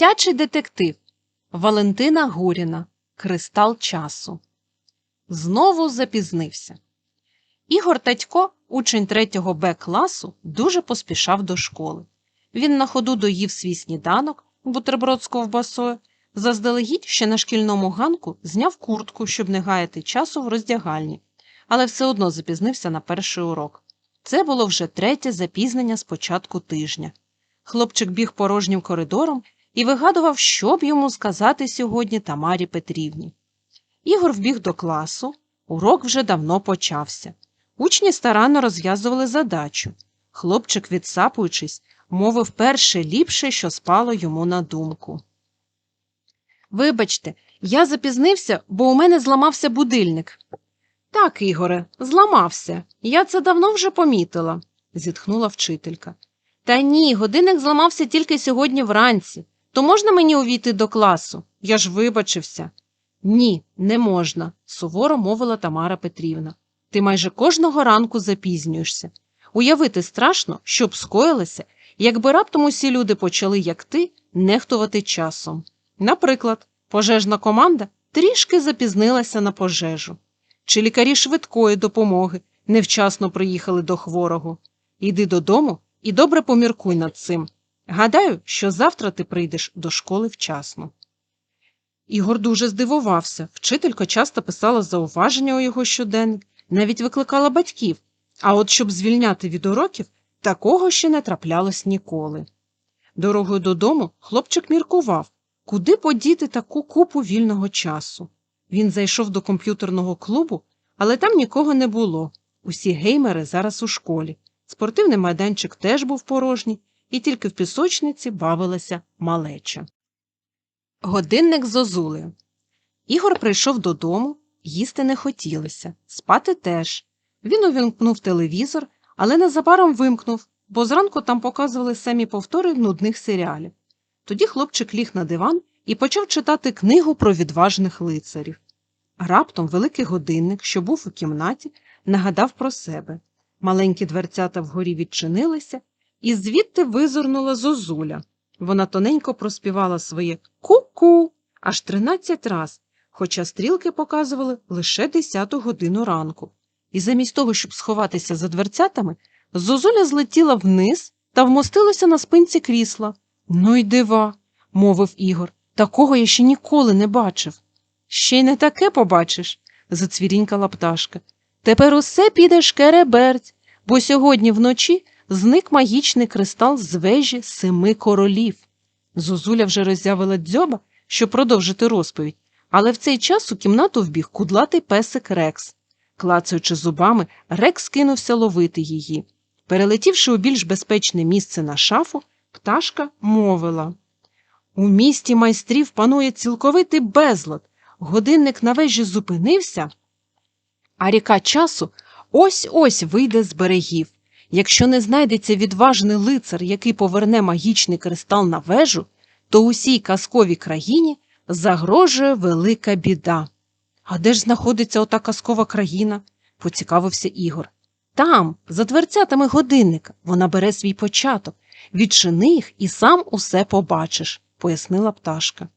Дитячий детектив Валентина Гуріна Кристал часу. Знову запізнився. Ігор Татько, учень 3 Б класу, дуже поспішав до школи. Він на ходу доїв свій сніданок, бутерброд з ковбасою, заздалегідь ще на шкільному ганку зняв куртку, щоб не гаяти часу в роздягальні, але все одно запізнився на перший урок. Це було вже третє запізнення з початку тижня. Хлопчик біг порожнім коридором і вигадував, що б йому сказати сьогодні Тамарі Петрівні. Ігор вбіг до класу, урок вже давно почався. Учні старанно розв'язували задачу. Хлопчик, відсапуючись, мовив перше ліпше, що спало йому на думку. Вибачте, я запізнився, бо у мене зламався будильник. Так, Ігоре, зламався. Я це давно вже помітила, зітхнула вчителька. Та ні, годинник зламався тільки сьогодні вранці. То можна мені увійти до класу? Я ж вибачився. Ні, не можна, суворо мовила Тамара Петрівна. Ти майже кожного ранку запізнюєшся. Уявити страшно, що б скоїлося, якби раптом усі люди почали, як ти, нехтувати часом. Наприклад, пожежна команда трішки запізнилася на пожежу, чи лікарі швидкої допомоги невчасно приїхали до хворого. Йди додому і добре поміркуй над цим. Гадаю, що завтра ти прийдеш до школи вчасно. Ігор дуже здивувався. Вчителька часто писала зауваження у його щоденник, навіть викликала батьків, а от щоб звільняти від уроків, такого ще не траплялось ніколи. Дорогою додому хлопчик міркував, куди подіти таку купу вільного часу. Він зайшов до комп'ютерного клубу, але там нікого не було. Усі геймери зараз у школі. Спортивний майданчик теж був порожній, і тільки в пісочниці бавилася малеча. Годинник з Озулею. Ігор прийшов додому, їсти не хотілося, спати теж. Він увімкнув телевізор, але незабаром вимкнув, бо зранку там показували самі повтори нудних серіалів. Тоді хлопчик ліг на диван і почав читати книгу про відважних лицарів. Раптом великий годинник, що був у кімнаті, нагадав про себе. Маленькі дверцята вгорі відчинилися, і звідти визирнула зозуля. Вона тоненько проспівала своє ку-ку аж тринадцять раз, хоча стрілки показували лише десяту годину ранку. І замість того, щоб сховатися за дверцятами, зозуля злетіла вниз та вмостилася на спинці крісла. Ну й дива, мовив Ігор. Такого я ще ніколи не бачив. Ще й не таке побачиш, зацвірінькала пташка. Тепер усе піде шкереберть, бо сьогодні вночі зник магічний кристал з вежі семи королів. Зозуля вже роззявила дзьоба, щоб продовжити розповідь, але в цей час у кімнату вбіг кудлатий песик Рекс. Клацаючи зубами, Рекс кинувся ловити її. Перелетівши у більш безпечне місце на шафу, пташка мовила У місті майстрів панує цілковитий безлад. Годинник на вежі зупинився, а ріка часу ось ось вийде з берегів. Якщо не знайдеться відважний лицар, який поверне магічний кристал на вежу, то усій казковій країні загрожує велика біда. А де ж знаходиться ота казкова країна? поцікавився Ігор. Там, за дверцятами годинника, вона бере свій початок. Відчини їх і сам усе побачиш, пояснила пташка.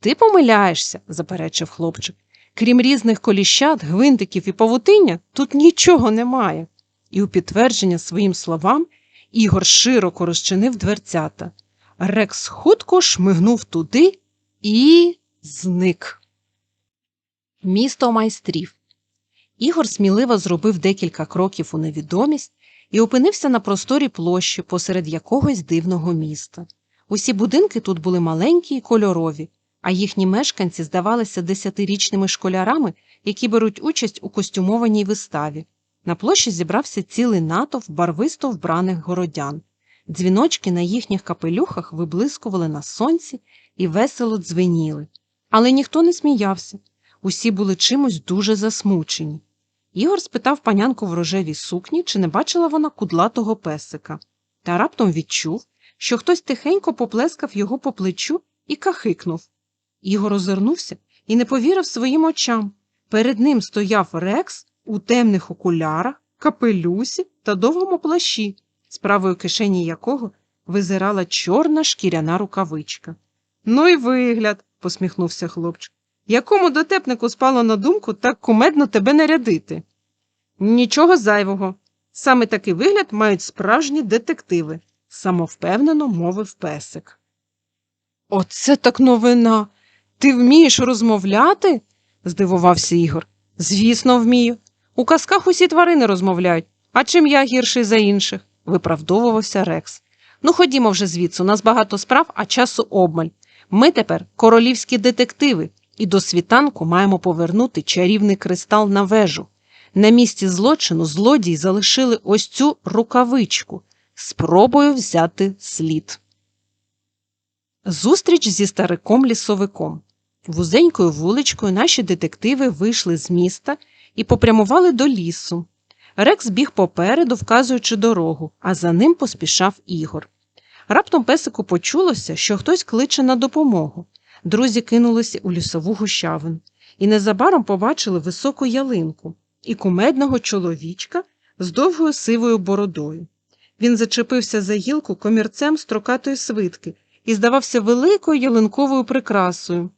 Ти помиляєшся, заперечив хлопчик. Крім різних коліщат, гвинтиків і павутиння, тут нічого немає. І у підтвердження своїм словам Ігор широко розчинив дверцята. Рекс хутко шмигнув туди і зник. Місто майстрів. Ігор сміливо зробив декілька кроків у невідомість і опинився на просторі площі посеред якогось дивного міста. Усі будинки тут були маленькі і кольорові, а їхні мешканці здавалися десятирічними школярами, які беруть участь у костюмованій виставі. На площі зібрався цілий натовп барвисто вбраних городян. Дзвіночки на їхніх капелюхах виблискували на сонці і весело дзвеніли. Але ніхто не сміявся. Усі були чимось дуже засмучені. Ігор спитав панянку в рожевій сукні, чи не бачила вона кудлатого песика, та раптом відчув, що хтось тихенько поплескав його по плечу і кахикнув. Ігор озирнувся і не повірив своїм очам. Перед ним стояв Рекс у темних окулярах, капелюсі та довгому плащі, з правої кишені якого визирала чорна шкіряна рукавичка. Ну і вигляд, посміхнувся хлопчик. Якому дотепнику спало на думку так кумедно тебе нарядити? Нічого зайвого. Саме такий вигляд мають справжні детективи, самовпевнено мовив песик. Оце так новина. Ти вмієш розмовляти? здивувався Ігор. Звісно, вмію. У казках усі тварини розмовляють, а чим я гірший за інших, виправдовувався Рекс. Ну, ходімо вже звідси, у нас багато справ, а часу обмаль. Ми тепер королівські детективи, і до світанку маємо повернути чарівний кристал на вежу. На місці злочину злодії залишили ось цю рукавичку. Спробую взяти слід. Зустріч зі стариком лісовиком. Вузенькою вуличкою наші детективи вийшли з міста і попрямували до лісу. Рекс біг попереду, вказуючи дорогу, а за ним поспішав Ігор. Раптом песику почулося, що хтось кличе на допомогу. Друзі кинулися у лісову гущавину і незабаром побачили високу ялинку і кумедного чоловічка з довгою сивою бородою. Він зачепився за гілку комірцем строкатої свитки і здавався великою ялинковою прикрасою.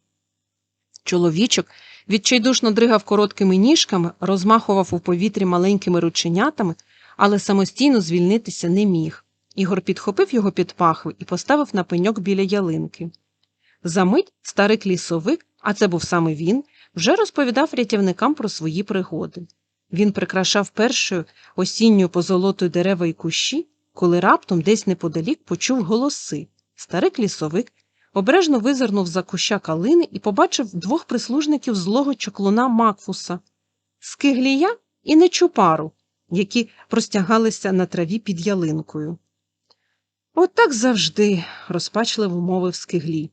Чоловічок відчайдушно дригав короткими ніжками, розмахував у повітрі маленькими рученятами, але самостійно звільнитися не міг. Ігор підхопив його під пахви і поставив на пеньок біля ялинки. Замить старий лісовик, а це був саме він, вже розповідав рятівникам про свої пригоди. Він прикрашав першою осінньою позолотою дерева і кущі, коли раптом десь неподалік почув голоси. Старик лісовик обережно визирнув за куща калини і побачив двох прислужників злого чоклуна Макфуса Скиглія і Нечупару, які простягалися на траві під ялинкою. Отак завжди, розпачливо мовив Скиглій.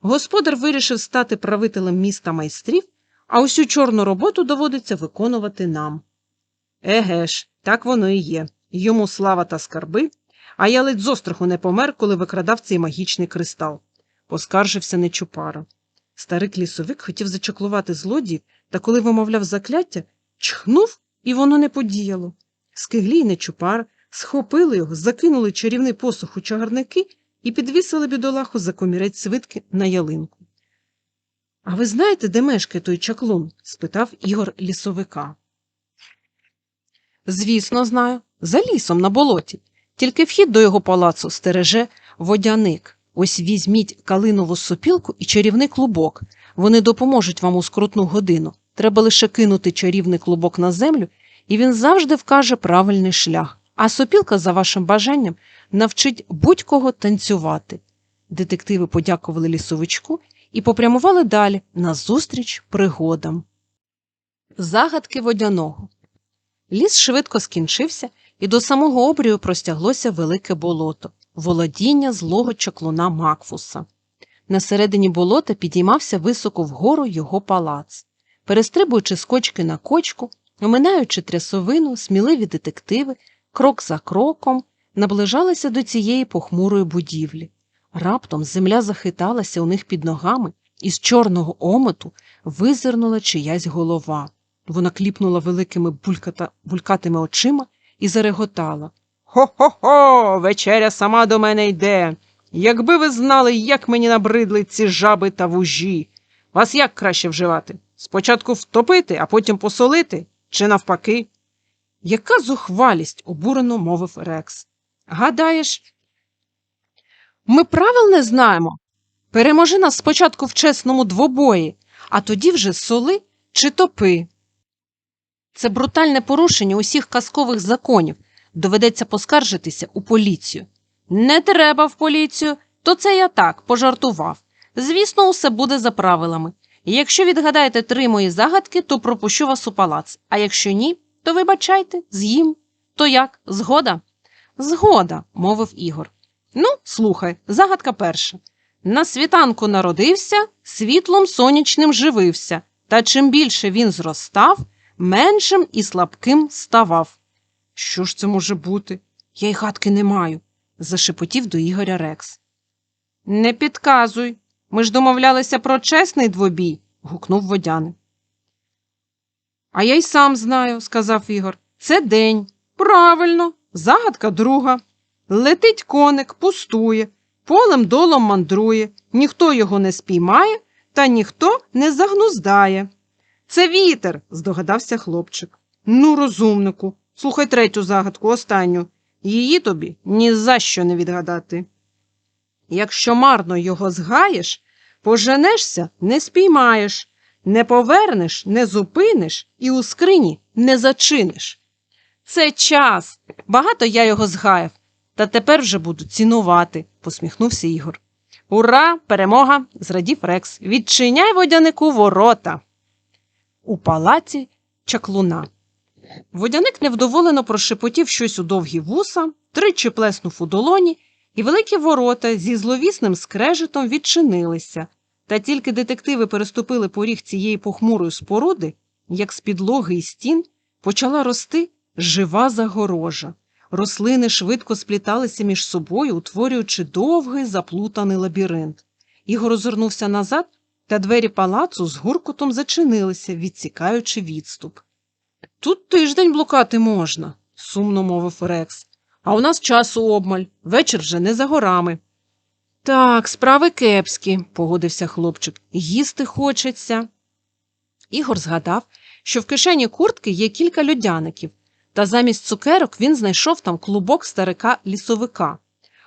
Господар вирішив стати правителем міста майстрів, а усю чорну роботу доводиться виконувати нам. Еге ж, так воно і є. Йому слава та скарби, а я ледь з не помер, коли викрадав цей магічний кристал, поскаржився Нечупара. Старий лісовик хотів зачаклувати злодіїв, та коли вимовляв закляття, чхнув, і воно не подіяло. Скиглі й Нечупар схопили його, закинули чарівний посух у чагарники і підвісили бідолаху за комірець свитки на ялинку. А ви знаєте, де мешкає той чаклун? спитав Ігор лісовика. Звісно, знаю. За лісом на болоті. Тільки вхід до його палацу стереже водяник. Ось візьміть калинову сопілку і чарівний клубок. Вони допоможуть вам у скрутну годину. Треба лише кинути чарівний клубок на землю, і він завжди вкаже правильний шлях. А сопілка, за вашим бажанням, навчить будь-кого танцювати. Детективи подякували лісовичку і попрямували далі назустріч пригодам. Загадки водяного. Ліс швидко скінчився, і до самого обрію простяглося велике болото, володіння злого чаклуна Макфуса. На середині болота підіймався високо вгору його палац. Перестрибуючи з кочки на кочку, оминаючи трясовину, сміливі детективи, крок за кроком наближалися до цієї похмурої будівлі. Раптом земля захиталася у них під ногами, і з чорного омоту визирнула чиясь голова. Вона кліпнула великими булькатими очима і зареготала. Хо-хо-хо, вечеря сама до мене йде. Якби ви знали, як мені набридли ці жаби та вужі. Вас як краще вживати? Спочатку втопити, а потім посолити, чи навпаки? Яка зухвалість, обурено мовив Рекс. Гадаєш, ми правил не знаємо. Переможи нас спочатку в чесному двобої, а тоді вже соли чи топи. Це брутальне порушення усіх казкових законів. Доведеться поскаржитися у поліцію. Не треба в поліцію, то це я так пожартував. Звісно, усе буде за правилами. Якщо відгадаєте три мої загадки, то пропущу вас у палац, а якщо ні, то вибачайте, з'їм. То як, згода? Згода, мовив Ігор. Ну, слухай, загадка перша. На світанку народився, світлом сонячним живився, та чим більше він зростав, меншим і слабким ставав. Що ж це може бути? Я й гадки не маю, зашепотів до Ігоря Рекс. Не підказуй. Ми ж домовлялися про чесний двобій, гукнув водяник. А я й сам знаю, сказав Ігор. Це день. Правильно, загадка друга. Летить коник, пустує. полем долом мандрує, ніхто його не спіймає, та ніхто не загнуздає. Це вітер, здогадався хлопчик. Ну, розумнику, слухай третю загадку, останню. Її тобі ні за що не відгадати. Якщо марно його згаєш, поженешся не спіймаєш, не повернеш, не зупиниш і у скрині не зачиниш. Це час. Багато я його згаяв, та тепер вже буду цінувати, посміхнувся Ігор. Ура, перемога! зрадів Рекс. Відчиняй водянику ворота. У палаці чаклуна. Водяник невдоволено прошепотів щось у довгі вуса, тричі плеснув у долоні, і великі ворота зі зловісним скрежетом відчинилися. Та тільки детективи переступили поріг цієї похмурої споруди, як з підлоги і стін почала рости жива загорожа. Рослини швидко спліталися між собою, утворюючи довгий заплутаний лабіринт. Ігор озирнувся назад, та двері палацу з гуркотом зачинилися, відсікаючи відступ. Тут тиждень блукати можна, сумно мовив Рекс. А у нас часу обмаль, вечір вже не за горами. Так, справи кепські, погодився хлопчик. Їсти хочеться. Ігор згадав, що в кишені куртки є кілька льодяників, та замість цукерок він знайшов там клубок старика лісовика.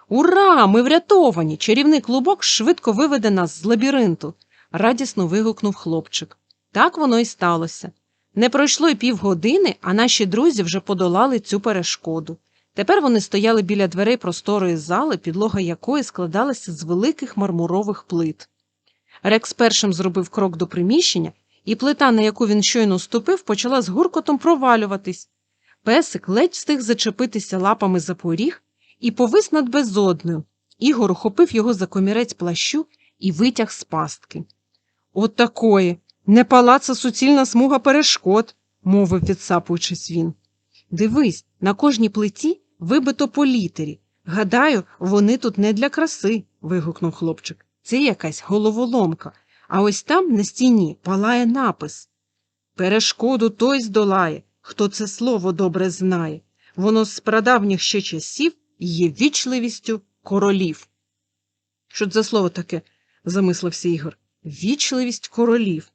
Ура! Ми врятовані! Чарівний клубок швидко виведе нас з лабіринту, радісно вигукнув хлопчик. Так воно і сталося. Не пройшло й півгодини, а наші друзі вже подолали цю перешкоду. Тепер вони стояли біля дверей просторої зали, підлога якої складалася з великих мармурових плит. Рекс першим зробив крок до приміщення, і плита, на яку він щойно ступив, почала з гуркотом провалюватись. Песик ледь встиг зачепитися лапами за поріг і повис над безодною. Ігор ухопив його за комірець плащу і витяг з пастки. От такої, не палац, а суцільна смуга перешкод, мовив, відсапуючись він. Дивись, на кожній плиті вибито по літері. Гадаю, вони тут не для краси, вигукнув хлопчик. Це якась головоломка, а ось там на стіні палає напис. Перешкоду той здолає, хто це слово добре знає. Воно з прадавніх ще часів є вічливістю королів. Що це за слово таке? замислився Ігор. Вічливість королів.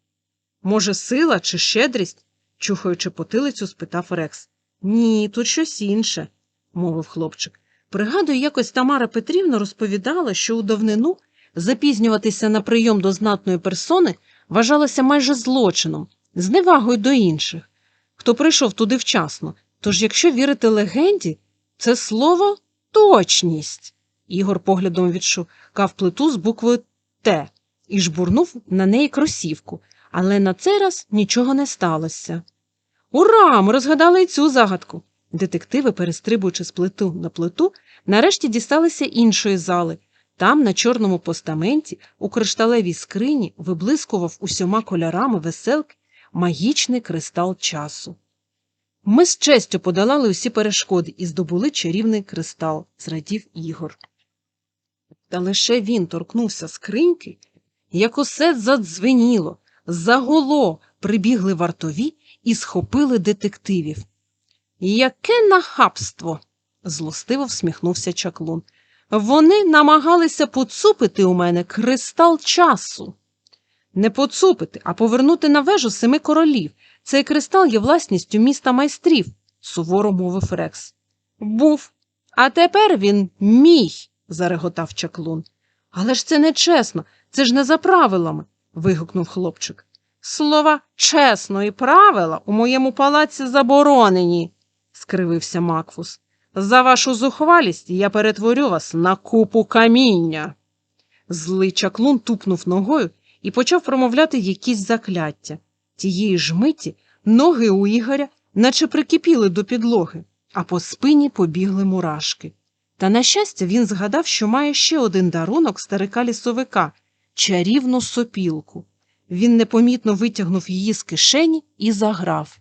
Може, сила чи щедрість? чухаючи потилицю, спитав Рекс. Ні, тут щось інше, мовив хлопчик. Пригадую, якось Тамара Петрівна розповідала, що у давнину запізнюватися на прийом до знатної персони вважалося майже злочином, зневагою до інших, хто прийшов туди вчасно. Тож, якщо вірити легенді, це слово точність. Ігор поглядом відшукав плиту з буквою Т і жбурнув на неї кросівку, але на цей раз нічого не сталося. Ура! Ми розгадали і цю загадку. Детективи, перестрибуючи з плиту на плиту, нарешті дісталися іншої зали. Там, на чорному постаменті, у кришталевій скрині виблискував усіма кольорами веселки магічний кристал часу. Ми з честю подолали усі перешкоди і здобули чарівний кристал, зрадів Ігор. Та лише він торкнувся скриньки, як усе задзвеніло, загуло, прибігли вартові і схопили детективів. Яке нахабство! злостиво всміхнувся чаклун. Вони намагалися поцупити у мене кристал часу. Не поцупити, а повернути на вежу семи королів. Цей кристал є власністю міста майстрів, суворо мовив Рекс. Був. А тепер він мій, зареготав чаклун. Але ж це не чесно, це ж не за правилами. Вигукнув хлопчик. Слова чесно і правила у моєму палаці заборонені, скривився Макфус. За вашу зухвалість я перетворю вас на купу каміння. Злий чаклун тупнув ногою і почав промовляти якісь закляття. Тієї ж миті ноги у Ігоря наче прикипіли до підлоги, а по спині побігли мурашки. Та, на щастя, він згадав, що має ще один дарунок старика лісовика чарівну сопілку. Він непомітно витягнув її з кишені і заграв.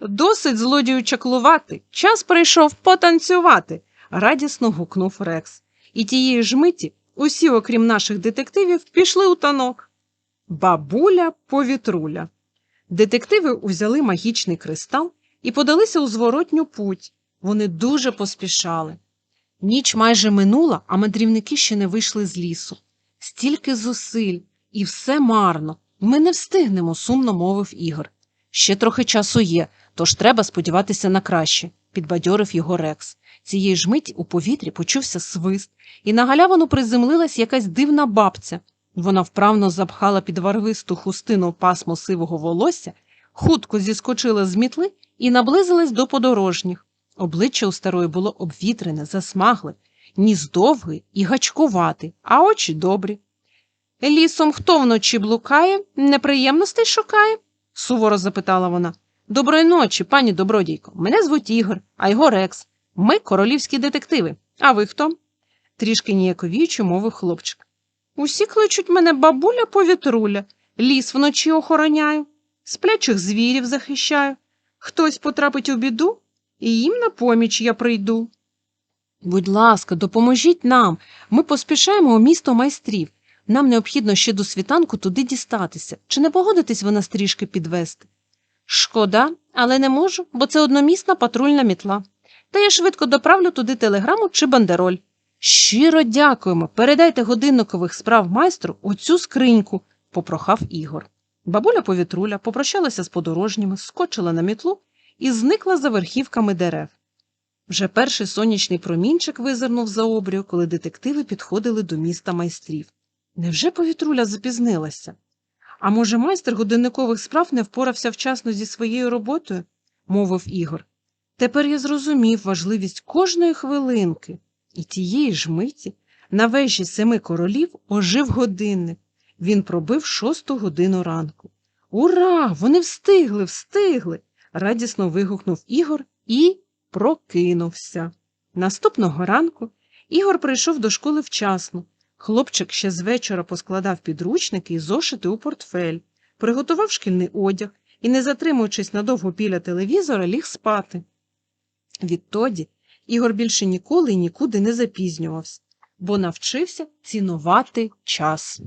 Досить злодію чаклувати. Час прийшов потанцювати. радісно гукнув Рекс. І тієї ж миті усі, окрім наших детективів, пішли у танок. Бабуля повітруля. Детективи узяли магічний кристал і подалися у зворотню путь. Вони дуже поспішали. Ніч майже минула, а мандрівники ще не вийшли з лісу. Стільки зусиль, і все марно. Ми не встигнемо, сумно мовив Ігор. Ще трохи часу є, тож треба сподіватися на краще, підбадьорив його Рекс. Цієї ж миті у повітрі почувся свист, і на галявину приземлилась якась дивна бабця. Вона вправно запхала під варвисту хустину пасмо сивого волосся, хутко зіскочила з мітли і наблизилась до подорожніх. Обличчя у старої було обвітрене, засмагле, ніс довгий і гачкуватий, а очі добрі. Лісом хто вночі блукає, неприємностей шукає? суворо запитала вона. Доброї ночі, пані добродійко. Мене звуть Ігор, а його Рекс. Ми королівські детективи. А ви хто? трішки ніяковіючи мовив хлопчик. Усі кличуть мене бабуля повітруля, ліс вночі охороняю, сплячих звірів захищаю. Хтось потрапить у біду, і їм на поміч я прийду. Будь ласка, допоможіть нам. Ми поспішаємо у місто майстрів. Нам необхідно ще до світанку туди дістатися. Чи не погодитесь ви нас трішки підвести? Шкода, але не можу, бо це одномісна патрульна мітла. Та я швидко доправлю туди телеграму чи бандероль. Щиро дякуємо. Передайте годинникових справ майстру оцю скриньку, попрохав Ігор. Бабуля повітруля попрощалася з подорожніми, скочила на мітлу і зникла за верхівками дерев. Вже перший сонячний промінчик визирнув за обрію, коли детективи підходили до міста майстрів. Невже повітруля запізнилася? А може, майстер годинникових справ не впорався вчасно зі своєю роботою? мовив Ігор. Тепер я зрозумів важливість кожної хвилинки. І тієї ж миті на вежі семи королів ожив годинник. Він пробив шосту годину ранку. Ура! Вони встигли, встигли! радісно вигукнув Ігор і прокинувся. Наступного ранку Ігор прийшов до школи вчасно. Хлопчик ще з вечора поскладав підручники і зошити у портфель, приготував шкільний одяг і, не затримуючись надовго біля телевізора, ліг спати. Відтоді Ігор більше ніколи і нікуди не запізнювався, бо навчився цінувати час.